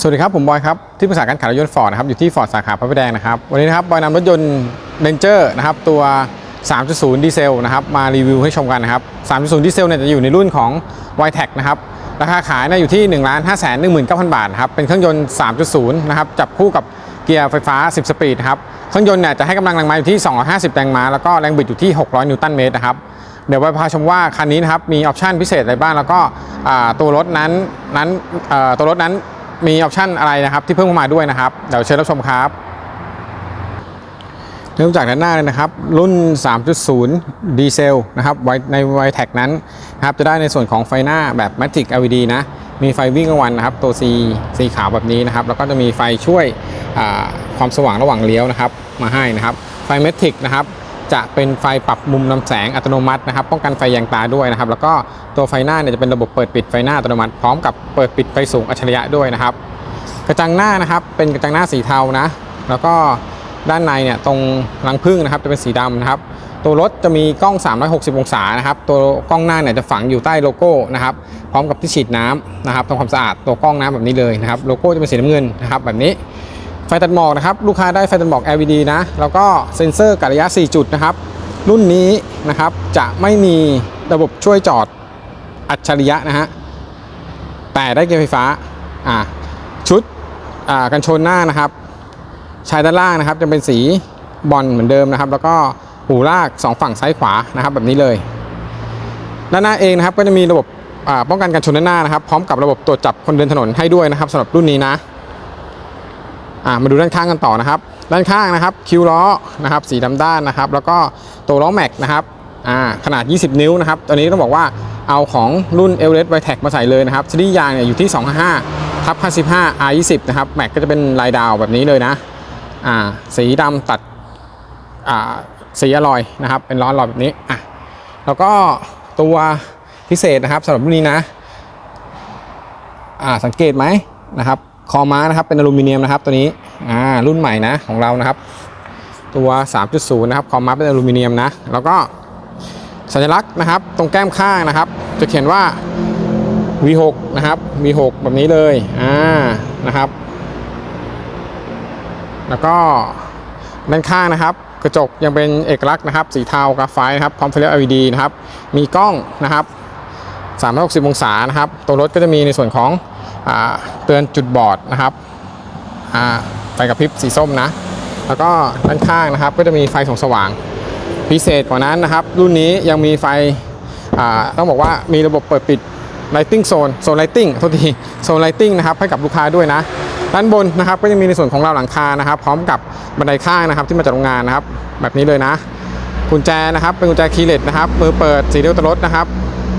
สวัสดีครับ ผมบอยครับ ที่ปรึกษาการขายรถยนต์ฟอร์ดนะครับ อยู่ที่ฟอร์ดสาขาพระประแดงนะครับ วันนี้นะครับ บอยนำรถยนต์เรนเจอร์นะครับ ตัว 3.0 ดีเซลนะครับ มารีวิวให้ชมกันนะครับ 3.0 ดีเซลเนี่ยจะอยู่ในรุ่นของ y t e c นะครับ ราคาขายเนี่ยอยู่ที่ 1 5 1 9 0 0 0 บาทนะครับ เป็นเครื่องยนต์ 3.0 นะครับ จับคู่กับเกียร์ไฟฟ้า 10 สปีดครับ เครื่องยนต์เนี่ยจะให้กำลังแรงม้าอยู่ที่ 250 แรงม้า แล้วก็แรงบิดอยู่ที่ 600 นิวตันเมตรนะครับเดี๋ยวไปพาชมว่าคันนี้นะครับมีออปชันพิเศษอะไรบ้างแล้วก็ตัวรถนั้นนั้นเอ่อตัวรถนั้น มีออปชันอะไรนะครับที่เพิ่มเข้ามาด้วยนะครับ เดี๋ยวเชิญรับชมครับ เริ่มจากด้านหน้าเลยนะครับ รุ่น 3.0 ดีเซลนะครับไวในไวแท็กนั้นนะครับจะได้ในส่วนของไฟหน้าแบบ Matic LED นะ มีไฟวิ่งกลางวันนะครับ ตัวสีสีขาวแบบนี้นะครับ แล้วก็จะมีไฟช่วยความสว่างระหว่างเลี้ยวนะครับ มาให้นะครับ ไฟ Matic นะครับ จะเป็นไฟปรับมุมนำแสงอัตโนมัตินะครับ ป้องกันไฟแยงตาด้วยนะครับ แล้วก็ตัวไฟหน้าเนี่ยจะเป็นระบบเปิดปิดไฟหน้าอัตโนมัติพร้อมกับเปิดปิดไฟสูงอัจฉริยะด้วยนะครับ กระจังหน้านะครับเป็นกระจังหน้าสีเทานะ แล้วก็ด้านในเนี่ยตรงรังพึ่งนะครับจะเป็นสีดำนะครับ ตัวรถจะมีกล้อง 360 องศานะครับ ตัวกล้องหน้าเนี่ยจะฝังอยู่ใต้โลโก้นะครับ พร้อมกับที่ฉีดน้ำนะครับทำความสะอาดตัวกล้องน้ำแบบนี้เลยนะครับ โลโก้จะเป็นสีน้ำเงินนะครับแบบนี้ ไฟตัดหมอกนะครับ ลูกค้าได้ไฟตัดหมอก LED นะ แล้วก็เซ็นเซอร์กัระยะ 4 จุดนะครับ รุ่นนี้นะครับจะไม่มีระบบช่วยจอดอัจฉริยะนะฮะ แต่ได้เกียร์ไฟฟ้า อ่า ชุด อ่า กันชนหน้านะครับ ชายด้านล่างนะครับจะเป็นสีบอลเหมือนเดิมนะครับ แล้วก็หูลากสองฝั่งซ้ายขวานะครับ แบบนี้เลย ด้านหน้าเองนะครับก็จะมีระบบป้องกันการชนด้านหน้านะครับ พร้อมกับระบบตรวจจับคนเดินถนนให้ด้วยนะครับสำหรับรุ่นนี้นะ อ่ามาดูด้านข้างกันต่อนะครับ ด้านข้างนะครับคิวล้อนะครับสีดำด้านนะครับ แล้วก็ตัวล้อแม็กนะครับอ่าขนาด 20 นิ้วนะครับตอนนี้ต้องบอกว่าเอาของรุ่น e v e r e s t v i t e c มาใส่เลยนะครับชนิดยางเนี่ยอยู่ที่ 255ทับ55 R20 นะครับแม็กก็จะเป็นลายดาวแบบนี้เลยนะอ่าสีดำตัดอ่าสีอลอยนะครับ เป็นล้อลอยแบบนี้อะแล้วก็ตัวพิเศษนะครับสำหรับรุ่นนี้นะอ่าสังเกตไหมนะครับ คอม้านะครับเป็นอลูมิเนียมนะครับตัวนี้อ่ารุ่นใหม่นะของเรานะครับ ตัว 3.0 นะครับคอม้าเป็นอลูมิเนียมนะ แล้วก็สัญลักษณ์นะครับ ตรงแก้มข้างนะครับ จะเขียนว่า V6 นะครับ V6 แบบนี้เลยอ่านะครับ แล้วก็ด้านข้างนะครับ กระจกยังเป็นเอกลักษณ์นะครับ สีเทากราไฟนะครับพร้อมไฟเลี้ยว LED นะครับ มีกล้องนะครับ360 องศานะครับ ตัวรถก็จะมีในส่วนของ เตือนจุดบอดนะครับไฟกระพริบสีส้มนะ แล้วก็ด้านข้างนะครับ ก็จะมีไฟส่องสว่าง พิเศษกว่านั้นนะครับ รุ่นนี้ยังมีไฟต้องบอกว่ามีระบบเปิดปิด Lighting Zone โซน Lighting โทษทีโซน Lighting นะครับให้กับลูกค้าด้วยนะ ด้านบนนะครับก็จะมีในส่วนของราวหลังคานะครับ พร้อมกับบันไดข้างนะครับ ที่มาจากโรงงานนะครับ แบบนี้เลยนะกุญแจนะครับเป็นกุญแจคีย์เลสนะครับมือเปิดสีเดียวตัวรถนะครับ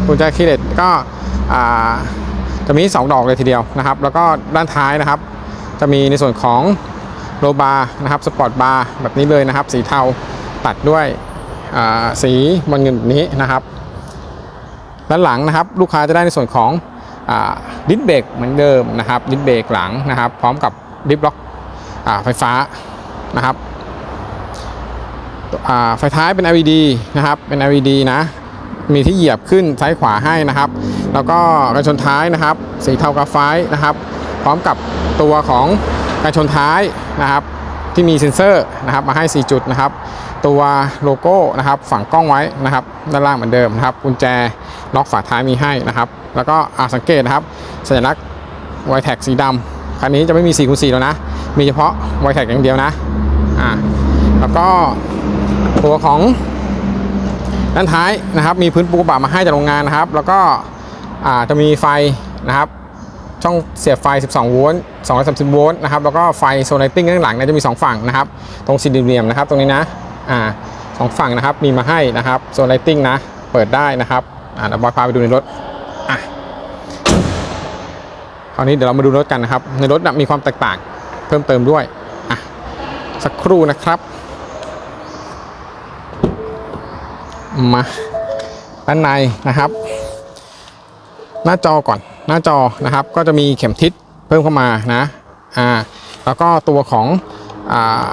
กุญแจคีย์เลสก็อ่า จะมี 2 ดอกเลยทีเดียวนะครับ แล้วก็ด้านท้ายนะครับ จะมีในส่วนของโลบาร์นะครับสปอร์ตบาร์แบบนี้เลยนะครับ สีเทาตัดด้วยสีบอลเงินแบบนี้นะครับ ด้านหลังนะครับ ลูกค้าจะได้ในส่วนของดิสเบรกเหมือนเดิมนะครับดิสเบรกหลังนะครับ พร้อมกับดิฟล็อกไฟฟ้านะครับไฟท้ายเป็น LED นะครับเป็น LED นะมีที่เหยียบขึ้นซ้ายขวาให้นะครับ แล้วก็กันชนท้ายนะครับ สีเทากราไฟนะครับ พร้อมกับตัวของกันชนท้ายนะครับ ที่มีเซ็นเซอร์นะครับ มาให้ 4 จุดนะครับ ตัวโลโก้นะครับฝังกล้องไว้นะครับ ด้านล่างเหมือนเดิมนะครับกุญแจล็อกฝาท้ายมีให้นะครับ แล้วก็อาสังเกตนะครับ สัญลักษณ์ไวแท็กสีดำคันนี้จะไม่มี4คูณ4แล้วนะ มีเฉพาะไวแท็กอย่างเดียวนะอ่าแล้วก็ตัวของด้านท้ายนะครับ มีพื้นปูกระบะมาให้จากโรงงานนะครับ แล้วก็ จะมีไฟนะครับช่องเสียบไฟ 12 โวลต์ 230 โวลต์นะครับ แล้วก็ไฟโซลไลติ้งด้านหลังเนี่ยจะมี 2 ฝั่งนะครับ ตรงสี่เหลี่ยมนะครับ ตรงนี้นะ อ่าสองฝั่งนะครับ มีมาให้นะครับ โซลไลติ้งนะ เปิดได้นะครับ อ่าเดี๋ยวบอยพาไปดูในรถ อะ คราวนี้เดี๋ยวเรามาดูรถกันนะครับ ในรถนะมีความแตกต่างเพิ่มเติมด้วย อะ สักครู่นะครับ มา ด้านในนะครับ หน้าจอก่อนหน้าจอนะครับ ก็จะมีเข็มทิศเพิ่มเข้ามานะอ่าแล้วก็ตัวของอ่า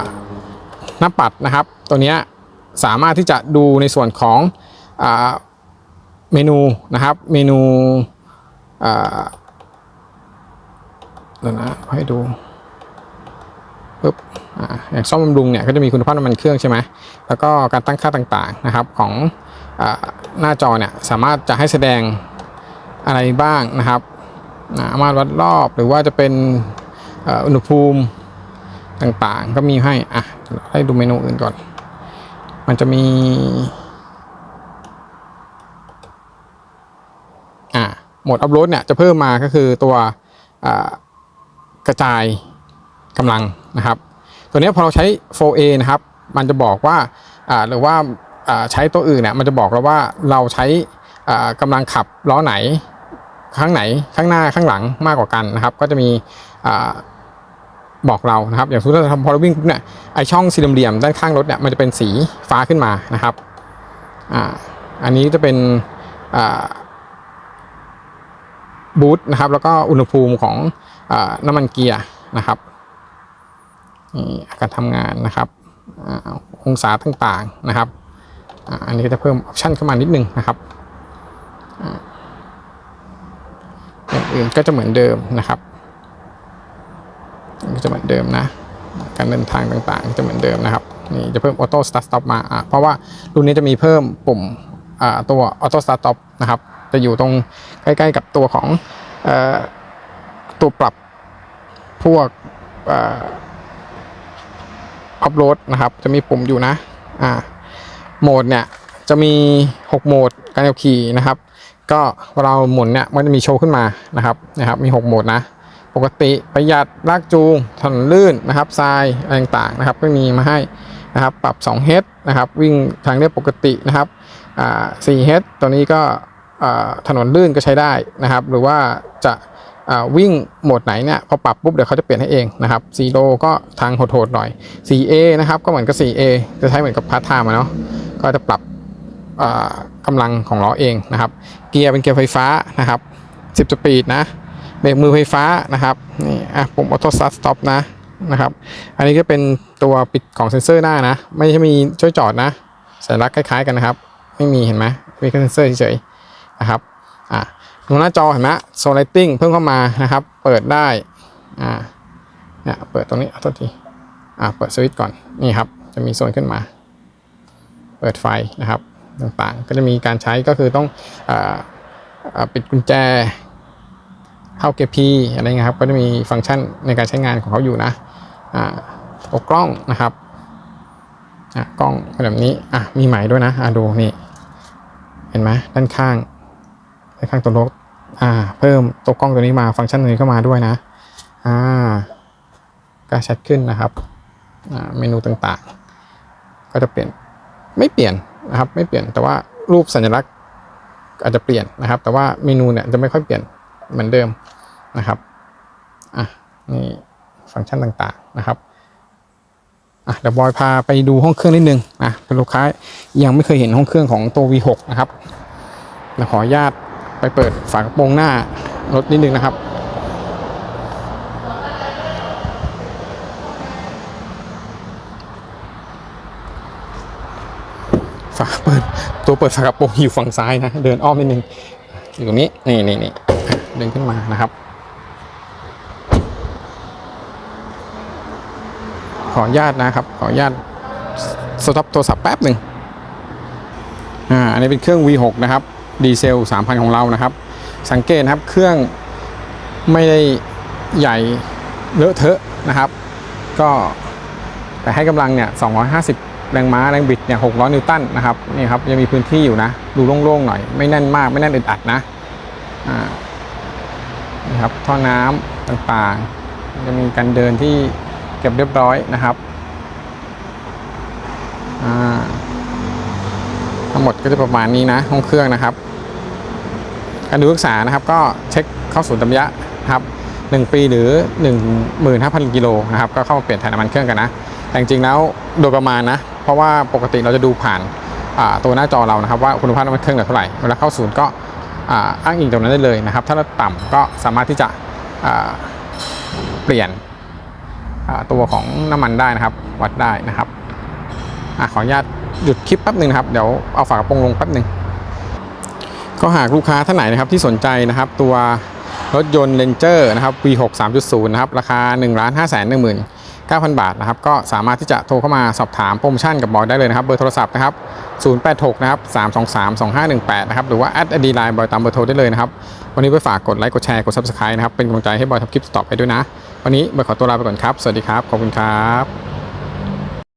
หน้าปัดนะครับ ตัวนี้สามารถที่จะดูในส่วนของอาเมนูนะครับเมนูอ่าเดี๋ยวนะให้ดูปึ๊บอ่าอย่างซ่อมบำรุงเนี่ยก็จะมีคุณภาพน้ำมันเครื่องใช่ไหมแล้วก็การตั้งค่าต่างๆนะครับของอหน้าจอเนี่ยสามารถจะให้แสดง อะไรบ้างนะครับมาตรวัดรอบหรือว่าจะเป็นอุณหภูมิต่างๆ ก็มีให้อะให้ดูเมนูอื่นก่อน มันจะมี อ่าโหมดอัพโหลดเนี่ยจะเพิ่มมาก็คือตัวอ่ากระจายกำลังนะครับ ตัวนี้พอเราใช้ 4A นะครับ มันจะบอกว่าอ่าหรือว่าอ่าใช้ตัวอื่นเนี่ยมันจะบอกเราว่าเราใช้อ่ากำลังขับล้อไหน ข้างไหนข้างหน้าข้างหลังมากกว่ากันนะครับ ก็จะมีอบอกเรานะครับ อย่างสมมติเราทำพอเราวิ่งปุ๊บเนี่ยไอช่องสี่เหลี่ยมด้านข้างรถเนี่ยมันจะเป็นสีฟ้าขึ้นมานะครับอ่าอันนี้จะเป็นบูตนะครับ แล้วก็อุณหภูมิของอน้ำมันเกียร์นะครับการทำงานนะครับอองศาต่างๆนะครับ อันนี้จะเพิ่มออปชันเข้ามานิดนึงนะครับ อย่างอื่นก็จะเหมือนเดิมนะครับก็จะเหมือนเดิมนะ การเดินทางต่างๆ จะเหมือนเดิมนะครับนี่จะเพิ่มออโต้สตาร์ทสต็อปมาอะเพราะว่ารุ่นนี้จะมีเพิ่มปุ่มอ่าตัวออโต้สตาร์ทสต็อปนะครับจะอยู่ตรงใกล้ๆกับตัวของเอ่อตัวปรับพวกอัพโหลดนะครับ จะมีปุ่มอยู่นะอ่าโหมดเนี่ยจะมี 6 โหมดการขับขี่นะครับ ก็เวลาเราหมุนเนี่ยมันจะมีโชว์ขึ้นมานะครับนะครับ มี 6 โหมดนะ ปกติประหยัดลากจูงถนนลื่นนะครับทรายอะไรต่างๆนะครับก็มีมาให้นะครับปรับ2 h นะครับวิ่งทางเรียบปกตินะครับอ่า4 h ตัวนี้ก็อ่าถนนลื่นก็ใช้ได้นะครับ หรือว่าจะอ่าวิ่งโหมดไหนเนี่ยพอปรับปุ๊บเดี๋ยวเขาจะเปลี่ยนให้เองนะครับ4โลก็ทางโหดๆหน่อย 4A นะครับก็เหมือนกับ 4A จะใช้เหมือนกับพาร์ทไทม์อะเนาะก็จะปรับ อ่ากำลังของล้อเองนะครับ เกียร์เป็นเกียร์ไฟฟ้านะครับ 10 สปีดนะเบรกมือไฟฟ้านะครับนี่อะปุ่มออโต้สตาร์ทสต็อปนะนะครับ อันนี้ก็เป็นตัวปิดของเซ็นเซอร์หน้านะ ไม่ใช่มีช่วยจอดนะสัญลักษณ์คล้ายๆกันนะครับ ไม่มีเห็นไหมมีแค่เซ็นเซอร์เฉยๆนะครับอะตรงหน้าจอเห็นไหมโซลไลติ้งเพิ่มเข้ามานะครับ เปิดได้อ่าเนี่ยเปิดตรงนี้เอาโทษทีอ่าเปิดสวิตช์ก่อนนี่ครับจะมีโซนขึ้นมา เปิดไฟนะครับ ต่างๆ ก็จะมีการใช้ก็คือต้องออปิดกุญแจเข้าเกียร์ P อะไรเงี้ยครับ ก็จะมีฟังก์ชันในการใช้งานของเขาอยู่นะอ่าตัวกล้องนะครับกล้องแบบนี้อะมีใหม่ด้วยนะอะดูนี่ เห็นไหมด้านข้างด้านข้างตัวรถอ่า เพิ่มตัวกล้องตัวนี้มาฟังก์ชันตัวนี้เข้ามาด้วยนะอ่าก็ชัดขึ้นนะครับอ่าเมนูต่างๆ ก็จะเปลี่ยนไม่เปลี่ยน นะครับไม่เปลี่ยนแต่ว่ารูปสัญลักษณ์อาจจะเปลี่ยนนะครับ แต่ว่าเมนูเนี่ยจะไม่ค่อยเปลี่ยนเหมือนเดิมนะครับอะนี่ฟังก์ชันต่างๆนะครับอะเดี๋ยวบอยพาไปดูห้องเครื่องนิดนึงนะเป็นลูกค้ายังไม่เคยเห็นห้องเครื่องของตัว V6 นะครับเดี๋ยวขออนุญาตไปเปิดฝากระโปรงหน้ารถนิดนึงนะครับาเปิดตัวเปิดฝากระโปรงอยู่ฝั่งซ้ายนะ เดินอ้อมนิดนึงอยู่ตรงนี้นี่นี่นี่เดินขึ้นมานะครับ ขออนุญาตนะครับ ขออนุญาตสต็อปโทรศัพท์แป๊บหนึ่งอ่าอันนี้เป็นเครื่อง V6 นะครับดีเซล 3,000 ของเรานะครับ สังเกตนะครับเครื่องไม่ได้ใหญ่เลอะเทอะนะครับ ก็แต่ให้กำลังเนี่ย 250 แรงม้าแรงบิดเนี่ย600นิวตันนะครับนี่ครับยังมีพื้นที่อยู่นะ ดูโล่งๆหน่อย ไม่แน่นมากไม่แน่นอึดอัดนะอ่านี่ครับท่อน้ำต่างๆ จะมีการเดินที่เก็บเรียบร้อยนะครับอ่าทั้งหมดก็จะประมาณนี้นะห้องเครื่องนะครับการดูรักษานะครับก็เช็คเข้าศูนย์ตำยะนะครับ1 ปีหรือ 15,000 กิโลนะครับก็เข้ามาเปลี่ยนถ่ายน้ำมันเครื่องกันนะ แต่จริงๆแล้วโดยประมาณนะ เพราะว่าปกติเราจะดูผ่านตัวหน้าจอเรานะครับว่าคุณภาพน้ำมันเครื่องเหลือเท่าไหร่เวลาเข้าศูนย์ก็อ้างอิงตรงนั้นได้เลยนะครับ ถ้าเราต่ำก็สามารถที่จะเปลี่ยนตัวของน้ำมันได้นะครับ วัดได้นะครับอขออนุญาตหยุดคลิปแป๊บหนึ่งครับเดี๋ยวเอาฝากระโปรงลงแป๊บหนึ่งก็หากลูกค้าท่านไหนนะครับที่สนใจนะครับตัวรถยนต์ Ranger นะครับ V6 3.0 นะครับ ราคา 1 5 1 1 9,000 บาทนะครับ ก็สามารถที่จะโทรเข้ามาสอบถามโปรโมชั่นกับบอยได้เลยนะครับ เบอร์โทรศัพท์นะครับ 086 นะครับ 323 2518 นะครับ หรือว่าแอดดีไลน์บอยตามเบอร์โทรได้เลยนะครับ วันนี้ไปฝากกดไลค์ กดแชร์ กด Subscribe นะครับ เป็นกำลังใจให้บอยทำคลิปต่อไปด้วยนะ วันนี้บอยขอตัวลาไปก่อนครับ สวัสดีครับ ขอบคุณครับ